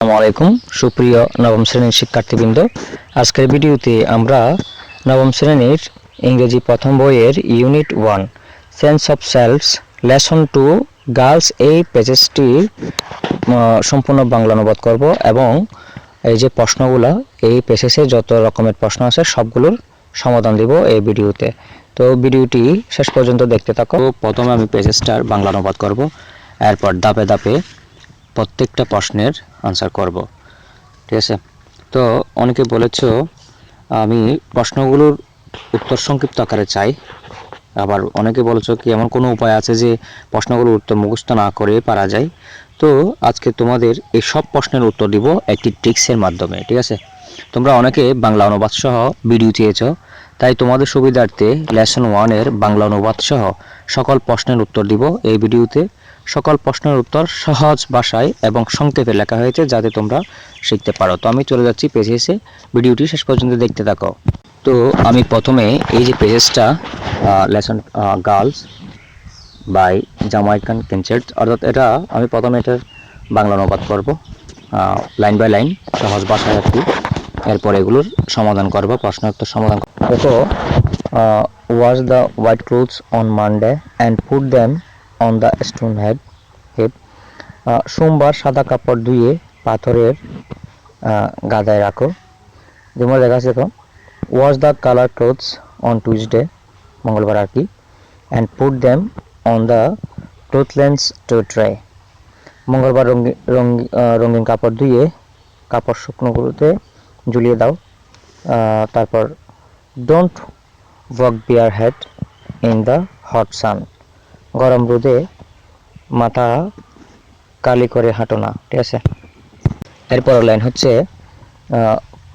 আসসালামু আলাইকুম, সুপ্রিয় নবম শ্রেণির শিক্ষার্থীবৃন্দ। আজকের ভিডিওতে আমরা নবম শ্রেণির ইংরেজি প্রথম বইয়ের unit one sense of selves lesson two girls এই পেজেসটির সম্পূর্ণ বাংলা অনুবাদ করব এবং এই যে প্রশ্নগুলো, এই পেজেসে যত রকমের প্রশ্ন আছে সবগুলোর সমাধান দিব এই ভিডিওতে। তো ভিডিওটি শেষ পর্যন্ত দেখতে থাকো। প্রথমে আমি পেজেসটার বাংলা অনুবাদ করব, এরপর ধাপে ধাপে প্রত্যেকটা প্রশ্নের আনসার করব। ঠিক আছে? তো অনেকে বলেছ, আমি প্রশ্নগুলোর উত্তর সংক্ষিপ্ত আকারে চাই। আবার অনেকে বলেছ কি, এমন কোনো উপায় আছে যে প্রশ্নগুলোর উত্তর মুখস্থ না করে পারা যায়? তো আজকে তোমাদের এই সব প্রশ্নের উত্তর দিব একটি ট্রিক্সের মাধ্যমে, ঠিক আছে? তোমরা অনেকে বাংলা অনুবাদ সহ ভিডিও চেয়েছ তাই তোমাদের সুবিধার্থে লেসন ওয়ানের বাংলা অনুবাদ সহ সকল প্রশ্নের উত্তর দিব এই ভিডিওতে সকল প্রশ্নের উত্তর সহজ ভাষায় এবং সংক্ষেপে লেখা হয়েছে যাতে তোমরা শিখতে পারো। তো আমি চলে যাচ্ছি পেজে এসে। ভিডিওটি শেষ পর্যন্ত দেখতে থাকো। তো আমি প্রথমে এই যে পেজেসটা lesson girls by Jamaican Kincaid অর্থাৎ এটা আমি প্রথমে এটার বাংলা অনুবাদ করব। লাইন বাই লাইন সহজ ভাষায় আর কি। এরপর এগুলোর সমাধান করব প্রশ্ন উত্তর সমাধান করব। দেখো wash the white clothes on Monday and put them on the stone head head সোমবার সাদা কাপড় ধুয়ে পাথরের গাদায় রাখো। যেমন লেখা আছে দেখো wash the colour clothes on Tuesday মঙ্গলবার আর কি and put them on the clothesline to dry মঙ্গলবার রঙিন রঙি- রঙিন কাপড় ধুয়ে কাপড় শুকনোগুলোতে ঝুলিয়ে দাও। তারপর don't walk bare head in the hot sun গরম রোদে মাথা কালি করে হাঁটো না, ঠিক আছে? এরপর লাইন হচ্ছে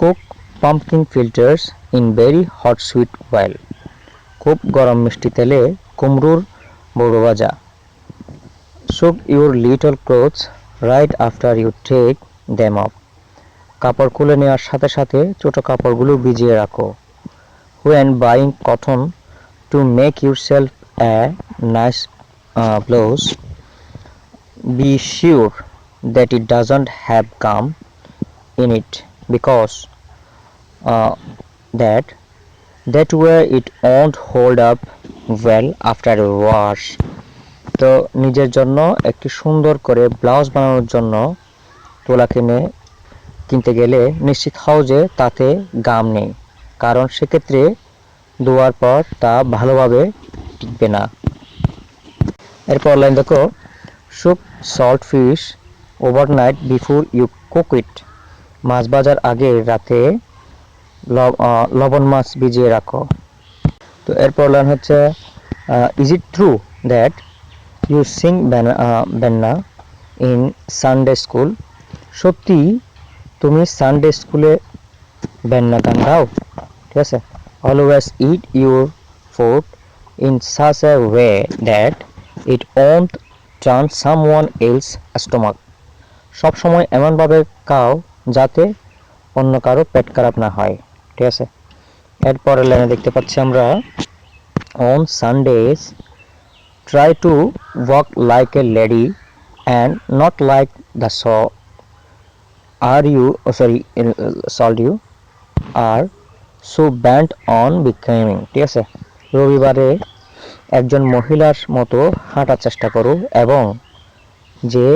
cook pumpkin fritters in very hot sweet oil. খুব গরম মিষ্টি তেলে কুমড়োর বড় ভাজা। Soak your little clothes right after you take them off. কাপড় খুলে নেওয়ার সাথে সাথে ছোট কাপড়গুলো ভিজিয়ে রাখো। When buying to make make yourself a nice uh, blouse be sure that it doesn't have gum in it because uh, that that way it won't hold up well after a wash তো নিজের জন্য একটি সুন্দর করে blouse বানানোর জন্য তোলা কিনে কিনতে গেলে নিশ্চিত হও যে তাতে গাম নেই কারণ সেক্ষেত্রে ধোয়ার পর তা ভালোভাবে টিকবে না। এরপর লাইন দেখো soak salt fish overnight before you cook it মাছ ভাজার আগে রাতে লবণ মাছ ভিজিয়ে রাখো। তো এরপর লাইন হচ্ছে is it true that you sing benna in Sunday school সত্যি, তুমি সানডে স্কুলে বেন্না গান গাও? ঠিক আছে? Always eat your food such a way that it won't turn someone else stomach সবসময় এমনভাবে খাও যাতে অন্য কারও পেট খারাপ না হয়, ঠিক আছে? এরপরের লাইনে দেখতে পাচ্ছি আমরা on Sundays try to walk like a lady and not like the Shaw are you sorry slut you are so bent on becoming ঠিক আছে? রবিবারে একজন মহিলার মতো হাঁটার চেষ্টা করো এবং যে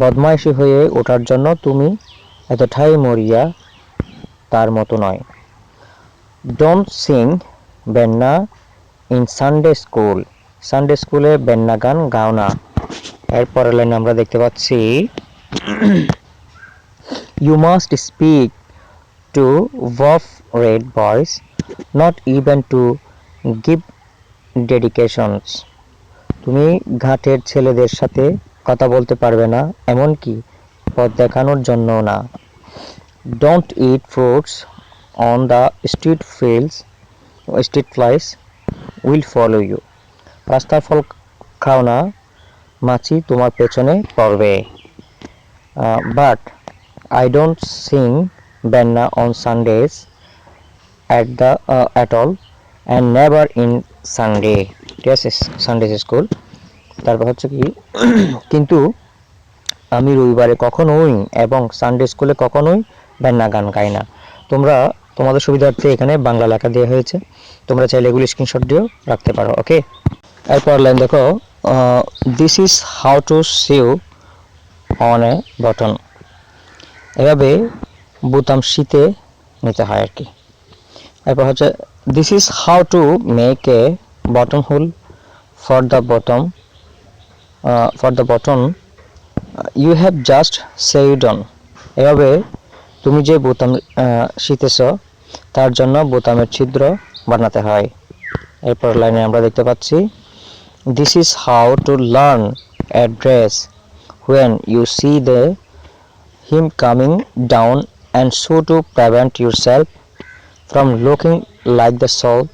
বদমাইশি হয়ে ওঠার জন্য তুমি এতটাই মরিয়া তার মতো নয়। Don't sing benna in Sunday school. Sunday স্কুলে বেন্না গান গাও না। এরপরের লাইনে আমরা দেখতে পাচ্ছি you must speak to wolf red boys, not even to give dedications. তুমি ঘাটের ছেলেদের সাথে কথা বলতে পারবে না এমনকি পথ দেখানোর জন্যও না। Don't eat fruits on the street fields street flies will follow you রাস্তার ফল খাও না মাছি তোমার পেছনে পড়বে। But I don't sing Benna on Sundays at the uh, at and never in Sunday. ঠিক আছে সানডে স্কুল তারপর হচ্ছে কি, কিন্তু আমি রবিবারে কখনোই এবং সানডে স্কুলে কখনোই ব্যান্না গান গাই না। তোমরা, তোমাদের সুবিধার্থে এখানে বাংলা লেখা দেওয়া হয়েছে। তোমরা চাইলে এগুলি স্ক্রিনশট দিয়েও রাখতে পারো ওকে এরপর লাইন দেখো this is how to sew on a button এভাবে বোতাম শীতে নিতে হয় আর কি। এরপর হচ্ছে this is how to make a button hole for the bottom for the button you have just sewed on এভাবে তুমি যে বোতাম শিখেছ তার জন্য বোতামের ছিদ্র বানাতে হয়। এরপর লাইনে আমরা দেখতে পাচ্ছি this is how to learn address when you see the him coming down and so to prevent yourself from looking like the soul,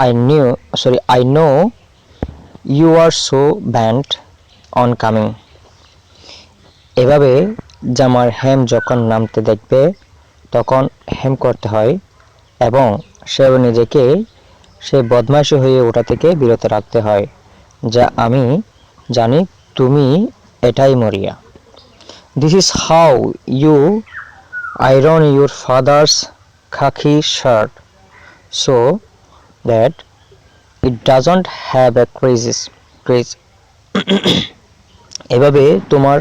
i knew, sorry, i know you are so bent on coming. এভাবে জামার হেম যখন নামতে দেখবে, তখন হেম করতে হয় এবং সেও নিজেকে সে বদমাইশি হয়ে ওটা থেকে বিরত রাখতে হয়, যা আমি জানি তুমি এটাই মরিয়া। This is how you iron your father's khaki shirt so that it doesn't have a creases crease এভাবে তোমার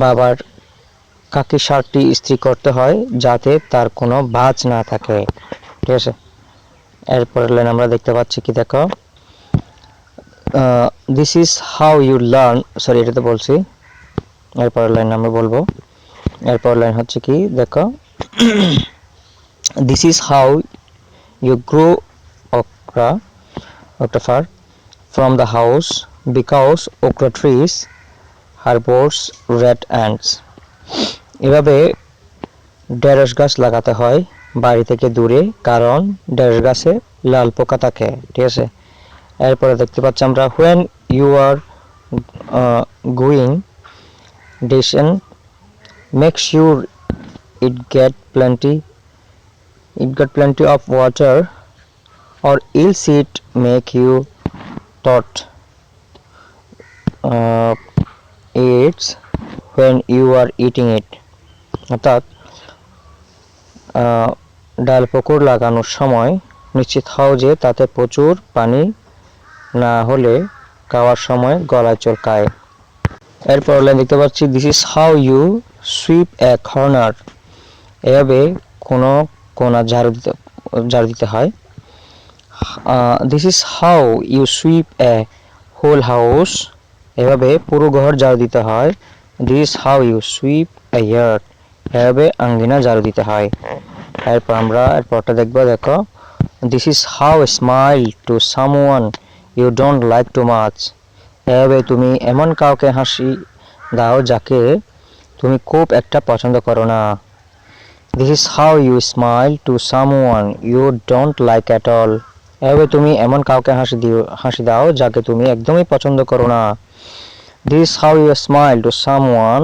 বাবার কাকি শার্টটি ইস্ত্রি করতে হয় যাতে তার কোনো ভাঁজ না থাকে। ঠিক আছে? এরপরের লাইন আমরা দেখতে পাচ্ছি কি দেখো? This is how you learn sorry এটা তো বলছি। এরপরের লাইন আমরা বলব। এরপর লাইন হচ্ছে কি? দেখো। This is how you grow okra okra far from the house, because okra trees harbors red ants. এভাবে ঢেঁড়স গাছ লাগাতে হয় বাড়ি থেকে দূরে, কারণ ঢেঁড়স গাছে লাল পোকা থাকে, ঠিক আছে? এরপরে দেখতে পাচ্ছি আমরা when you are going decision make sure it get plenty it get plenty of water or else it make you thought uh, it's when you are eating it. অর্থাৎ আহ, ডাল পুকুর লাগানোর সময় নিশ্চিত হও যে তাতে প্রচুর পানি না হলে খাওয়ার সময় গলায় চলকায়। এরপর লাইন দেখতে পাচ্ছি this is how you sweep a corner এভাবে কোনো কোনা ঝাড়ু দিতে ঝাড়ু দিতে হয়। This is how you sweep a whole house এভাবে পুরো ঘর ঝাড়ু দিতে হয়। This how you sweep a yard এভাবে আঙ্গিনা ঝাড়ু দিতে হয়। এরপর আমরা এরপরটা দেখব, দেখো। This is how smile to someone you don't like too much এভাবে তুমি এমন কাউকে হাসি দাও যাকে তুমি খুব একটা পছন্দ করো না। This is how you smile to someone you don't like at all এভাবে তুমি এমন কাউকে হাসি দিও, হাসি দাও যাকে তুমি একদমই পছন্দ করো না। This how you smile to someone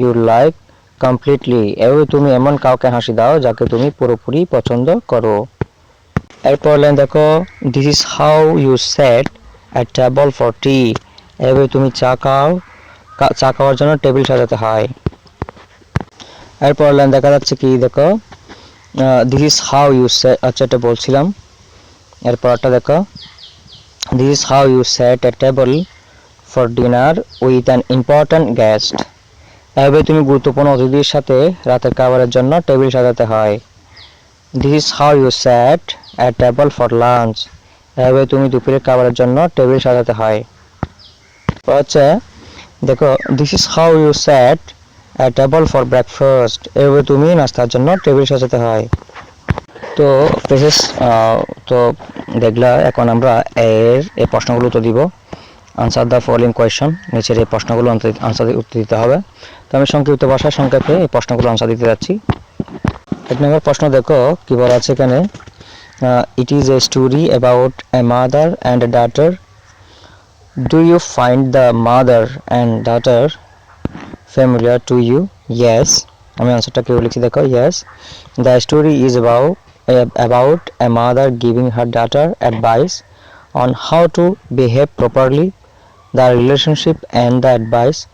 you like completely এভাবে তুমি এমন কাউকে হাসি দাও যাকে তুমি পুরোপুরি পছন্দ করো। এরপর লাইন দেখো this is how you set a table for tea এভাবে তুমি চা খাও, চা খাওয়ার জন্য টেবিল সাজাতে হয়। এরপর লাইন দেখা যাচ্ছে কি, দেখো দিস ইজ হাউ ইউ আচ্ছা এটা বলছিলাম। এরপরটা দেখো this is how you set a table for dinner with an important guest এভাবে তুমি গুরুত্বপূর্ণ অতিথির সাথে রাতের খাবারের জন্য টেবিল সাজাতে হয়। This is how you set a table for lunch এভাবে তুমি দুপুরের খাবারের জন্য টেবিল সাজাতে হয়। হচ্ছে, দেখো this is how you set a table for breakfast এভাবে তুমি নাস্তার জন্য টেবিল সাজাতে হয়। তো প্রেসেস তো দেখলা, এখন আমরা এর, এই প্রশ্নগুলো উত্তর দিব। আনসার দ্য ফলোইং কোয়েশন নিচের এই প্রশ্নগুলো আনসার উত্তর দিতে হবে। তো আমি সংক্ষিপ্ত ভাষায় সংক্ষেপে এই প্রশ্নগুলো আনসার দিতে যাচ্ছি। এক নম্বর প্রশ্ন দেখো, কি বলা আছে এখানে? It is a story about a mother and daughter do you find the mother and daughter familiar to you yes আমি আনসারটা কেউ লিখে দেখো yes the story is about about a mother giving her daughter advice on how to behave properly the relationship and the advice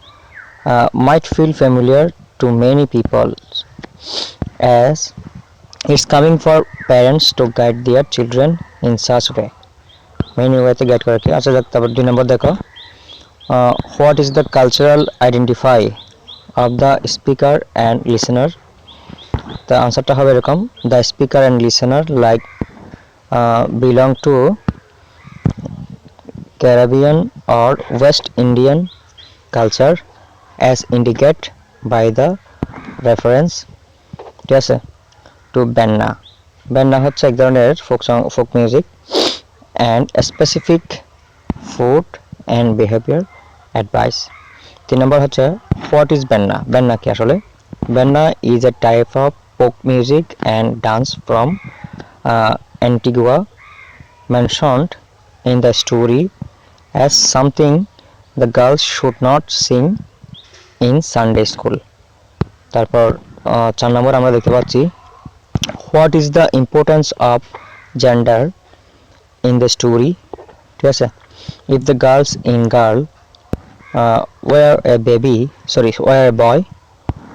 uh, might feel familiar to many people as it's coming for parents to guide their children in such way many ওয়েতে guide করে কি আচ্ছা তারপর দুই নম্বর দেখো what is the cultural of the speaker and listener তো আনসারটা হবে এরকম the speaker and listener like belong to Caribbean or West Indian culture as indicated by the reference. ঠিক আছে? টু বেন্না বেন্না হচ্ছে এক ধরনের folk song folk music and specific food and behaviour advice তিন নম্বর হচ্ছে হোয়াট ইজ বেন্না বেন্না কি আসলে? Benna is a type of folk music and dance from Antigua mentioned in the story as something the girls should not sing in Sunday school. তারপর চার নম্বর আমরা দেখতে পাচ্ছি what is the importance of gender in the story ঠিক আছে? If the girls in girl were a baby sorry were a boy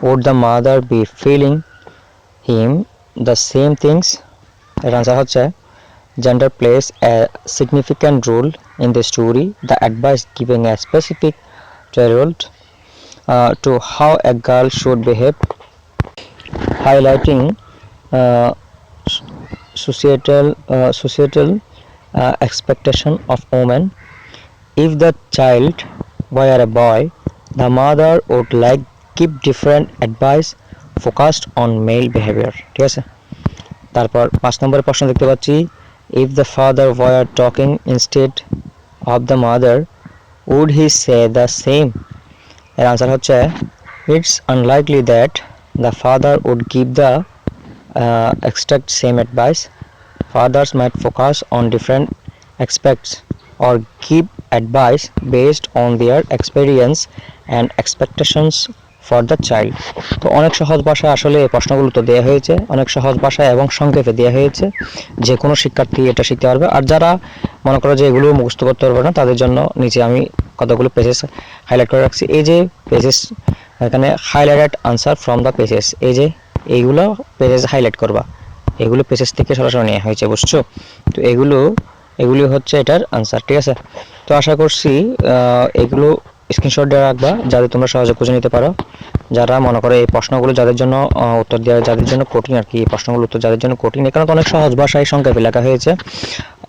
would the mother be feeling him the same things এর answer হচ্ছে gender plays a significant role in the story the advice giving a specific child uh, to how a girl should behave highlighting uh, s- societal uh, societal uh, expectation of women if the child were a boy the mother would like give different advice focused on male behavior ঠিক আছে তারপর পাঁচ নম্বরের প্রশ্ন দেখতে পাচ্ছি if the father were talking instead of the mother would he say the same এর answer হচ্ছে unlikely that the father would give the uh, exact same advice fathers might focus on different aspects or give advice based on their experience and expectations for the child. তো অনেক সহজ ভাষায় আসলে এই প্রশ্নগুলো তো দেওয়া হয়েছে। অনেক সহজ ভাষায় এবং সংক্ষেপে দেওয়া হয়েছে। যে কোনো শিক্ষার্থী এটা শিখতে পারবে। আর যারা মনে করো যে এগুলো মুখস্থ করতে পারবে না, তাদের জন্য নিচে আমি কতগুলো পেজেস হাইলাইট করে রাখছি। এই যে পেজেস এখানে highlighted answer from the pages এই যে এইগুলো পেজেস হাইলাইট করবা। এগুলো পেজেস থেকে সরাসরি নেওয়া হয়েছে, বুঝছ? তো এগুলো এগুলি হচ্ছে এটার আনসার ঠিক আছে? তো আশা করছি এগুলো স্ক্রিনশট দিয়ে রাখবা, যাতে তোমরা সহজে খুঁজে নিতে পারো। যারা মনে করো এই প্রশ্নগুলো যাদের জন্য উত্তর দেওয়া যাদের জন্য কঠিন আর কি, এই প্রশ্নগুলো উত্তর যাদের জন্য কঠিন এখানে তো অনেক সহজ ভাষায় সংক্ষেপে লেখা হয়েছে।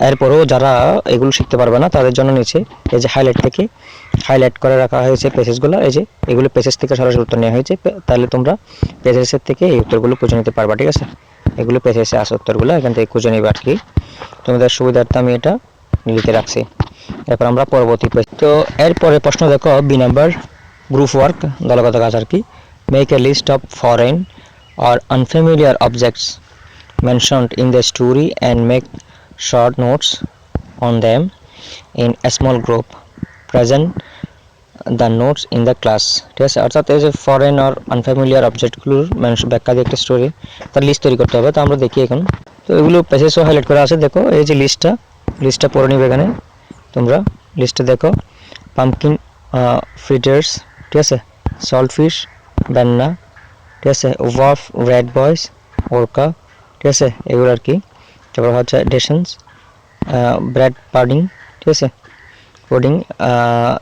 এরপরেও যারা এগুলো শিখতে পারবে না, তাদের জন্য নিচে এই যে হাইলাইট থেকে। হাইলাইট করে রাখা হয়েছে পেজেসগুলো এই যে এগুলো পেজেস থেকে সরাসরি উত্তর নেওয়া হয়েছে। তাহলে তোমরা পেজেসের থেকে এই উত্তরগুলো খুঁজে নিতে পারবা, ঠিক আছে? এগুলো পেজেসে আসে উত্তরগুলো, এখান থেকে খুঁজে নিবে আর কি। তোমাদের সুবিধার্থে আমি এটা লিখে রাখছি। এরপর আমরা পরবর্তী তো এরপরে প্রশ্ন দেখো বি নাম্বার গ্রুপ ওয়ার্ক দলগত কাজ আর কি। Make a list of foreign R unfamiliar objects mentioned in the story and make short notes on them in a small group. Present the notes in the class. ঠিক আছে? অর্থাৎ এই যে foreign আর unfamiliar অবজেক্টগুলোর ব্যাখ্যা দিয়ে একটা স্টোরি তার লিস্ট তৈরি করতে হবে। তো আমরা দেখি এখন। তো এগুলো পেজেসও হাইলাইট করা আছে। দেখো, এই যে লিস্টটা লিস্টটা পড়ে নিবে এখানে তোমরা। লিস্টে দেখো পাম্পকিন ফ্রিটার্স ঠিক আছে? সল্ট ফিশ ব্যান্না ঠিক আছে? ওয়াফ রেড বয়েস ওরকা ঠিক আছে? এগুলো আর কি। তারপর হচ্ছে ডেশনস ব্র্যাড পার্ডিং ঠিক আছে? কোডিং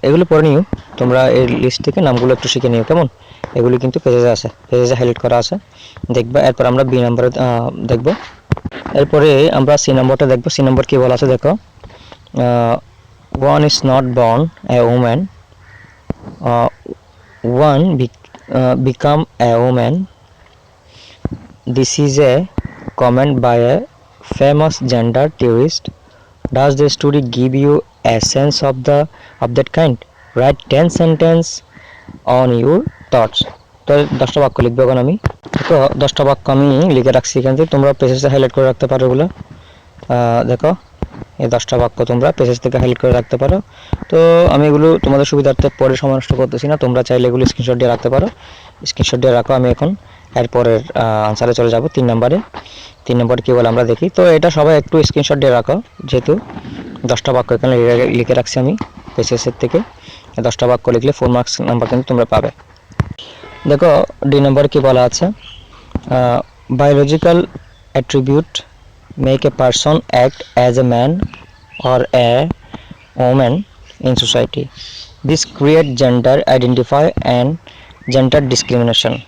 এগুলো পড়ে নিও। তোমরা এই লিস্ট থেকে নামগুলো একটু শিখে নিও, কেমন? এগুলি কিন্তু পেজেজে আছে। পেজে হাইলাইট করা আছে। দেখবা, এরপর আমরা বি নাম্বারে দেখব। এরপরে আমরা সি নম্বরটা দেখব। সি নম্বর কী বলা আছে দেখো। One is not born a woman one become a woman this is a comment by a famous gender theorist does the story give you a sense of the of that kind right ten sentence on your thoughts. দশটা বাক্য লিখব এখন আমি। তো দশটা বাক্য আমি লিখে রাখছি এখান থেকে। তোমরা পেজে হাইলাইট করে রাখতে পারো ওগুলো দেখো, এই দশটা বাক্য তোমরা পেজেস থেকে হাইলাইট করে রাখতে পারো। তো আমি এগুলো তোমাদের সুবিধার্থে পরে সময় নষ্ট করতেছি না। তোমরা চাইলে এগুলো স্ক্রিনশট দিয়ে রাখতে পারো। স্ক্রিনশট দিয়ে রাখো, আমি এখন এরপরের আনসারে চলে যাব তিন নম্বরে। তিন নম্বরে কী বলে আমরা দেখি। তো এটা সবাই একটু স্ক্রিনশট দিয়ে রাখো, যেহেতু দশটা বাক্য এখানে লিখে- রাখছি আমি পেজেসের থেকে। দশটা বাক্য লিখলে ফোর মার্কস নাম্বার কিন্তু তোমরা পাবে। দেখো ডি নম্বর কি বলা আছে biological attribute make a person act as a man or a woman in society. This create gender identify and gender discrimination.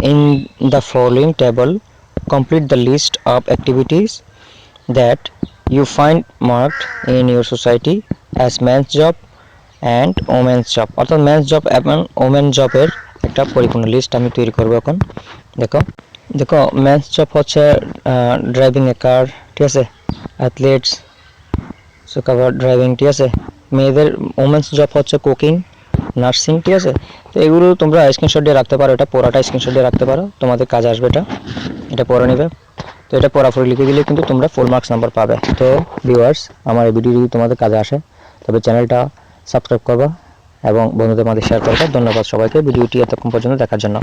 In the following table, complete the list of activities that you find marked in your society as man's job and women's job অর্থাৎ man's job এবং women জবের একটা পরিপূর্ণ list আমি তৈরি করব এখন। দেখো দেখো ম্যানস জব হচ্ছে ড্রাইভিং এ কার ঠিক আছে? অ্যাথলেটস সো ড্রাইভিং ঠিক আছে? মেয়েদের ওমেন্স জব হচ্ছে কুকিং নার্সিং ঠিক আছে? তো এগুলো তোমরা স্ক্রিনশট দিয়ে রাখতে পারো, এটা পড়াটা স্ক্রিনশট দিয়ে রাখতে পারো, তোমাদের কাজ আসবে এটা। এটা পড়ে নেবে। তো এটা পড়াফড়ি লিখে দিলে কিন্তু তোমরা ফুল মার্কস নাম্বার পাবে। তো ভিউয়ার্স আমার এই ভিডিও যদি তোমাদের কাজে আসে, তবে চ্যানেলটা সাবস্ক্রাইব করবা। এবং বন্ধুদের মধ্যে শেয়ার করবেন ধন্যবাদ সবাইকে। ভিডিওটি এতক্ষণ পর্যন্ত দেখার জন্য।